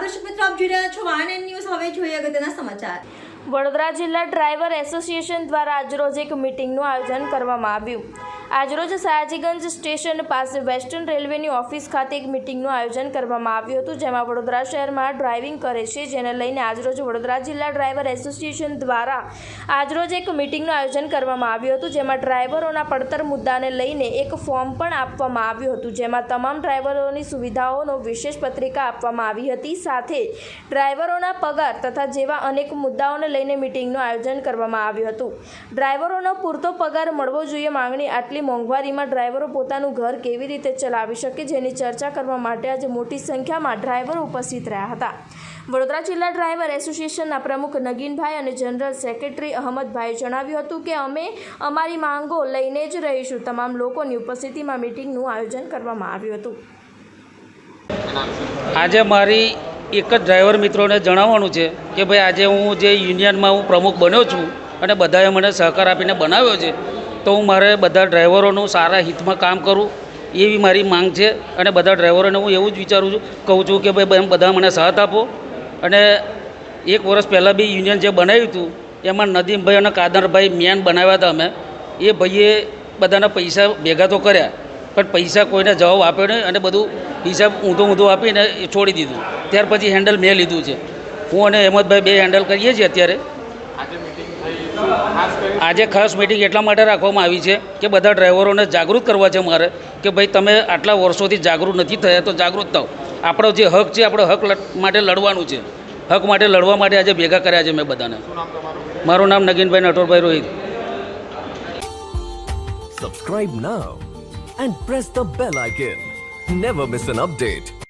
દર્શક મિત્રો, આપ જોઈ રહ્યા છો વાન ન્યૂઝ. હવે જોઈએ અગત્યના સમાચાર. વડોદરા જિલ્લા ડ્રાઈવર એસોસિએશન દ્વારા આજરોજ એક મિટિંગનું આયોજન કરવામાં આવ્યું. આજરોજ સયાજીગંજ સ્ટેશન પાસે વેસ્ટર્ન રેલવેની ઓફિસ ખાતે એક મિટિંગનું આયોજન કરવામાં આવ્યું હતું, જેમાં વડોદરા શહેરમાં ડ્રાઇવિંગ કરે છે, જેને લઈને આજરોજ વડોદરા જિલ્લા ડ્રાઈવર એસોસિએશન દ્વારા આજરોજ એક મિટિંગનું આયોજન કરવામાં આવ્યું હતું, જેમાં ડ્રાઈવરોના પડતર મુદ્દાને લઈને એક ફોર્મ પણ આપવામાં આવ્યું હતું, જેમાં તમામ ડ્રાઈવરોની સુવિધાઓનો વિશેષ પત્રિકા આપવામાં આવી હતી, સાથે ડ્રાઈવરોના પગાર તથા જેવા અનેક મુદ્દાઓને લઈને મિટિંગનું આયોજન કરવામાં આવ્યું હતું. ડ્રાઈવરોનો પૂરતો પગાર મળવો જોઈએ માંગણી આટલી મોંઘવારીમાં ડ્રાઈવરો પોતાનું ઘર કેવી રીતે ચલાવી શકે જેની ચર્ચા કરવા માટે આજે મોટી સંખ્યામાં ડ્રાઈવરો ઉપસ્થિત રહ્યા હતા. વડોદરા જિલ્લા ડ્રાઈવર એસોસિએશનના પ્રમુખ નગીનભાઈ અને જનરલ સેક્રેટરી અહમદભાઈએ જણાવ્યું હતું કે અમે અમારી માંગો લઈને જ રહીશું. તમામ લોકોની ઉપસ્થિતિમાં મિટિંગનું આયોજન કરવામાં આવ્યું હતું. આજે મારી એક જ ડ્રાઈવર મિત્રોને જણાવવાનું છે કે ભાઈ આજે હું જે યુનિયનમાં હું પ્રમુખ બન્યો છું અને બધાએ મને સહકાર આપીને બનાવ્યો છે તો હું મારે બધા ડ્રાઈવરોનું સારા હિતમાં કામ કરું, એવી મારી માંગ છે. અને બધા ડ્રાઈવરોને હું એવું જ વિચારું છું, કહું છું કે ભાઈ એમ બધા મને સાથ આપો. અને એક વર્ષ પહેલાં બી યુનિયન જે બનાવ્યું હતું, એમાં નદીમભાઈ અને કાદરભાઈ મેન બનાવ્યા હતા અમે. એ ભાઈએ બધાના પૈસા ભેગા તો કર્યા, પણ પૈસા કોઈને જવાબ આપ્યો નહીં અને બધું હિસાબ ઊંધો ઊંધો આપીને છોડી દીધું. ત્યાર પછી હેન્ડલ મેં લીધું છે. હું અને અહેમદભાઈ બે હેન્ડલ કરીએ છીએ અત્યારે. આજે ખાસ મિટિંગ એટલા માટે રાખવામાં આવી છે કે બધા ડ્રાઈવરોને જાગૃત કરવા છે મારે કે ભાઈ, તમે આટલા વર્ષોથી જાગૃત નથી થયા તો જાગૃત થાઓ. આપણો જે હક છે, આપણો હક માટે લડવાનું છે. હક માટે લડવા માટે આજે ભેગા કર્યા છે મેં બધાને. મારું નામ Naginbhai Natorbhai Rohit. Subscribe now and press the bell icon never miss an update.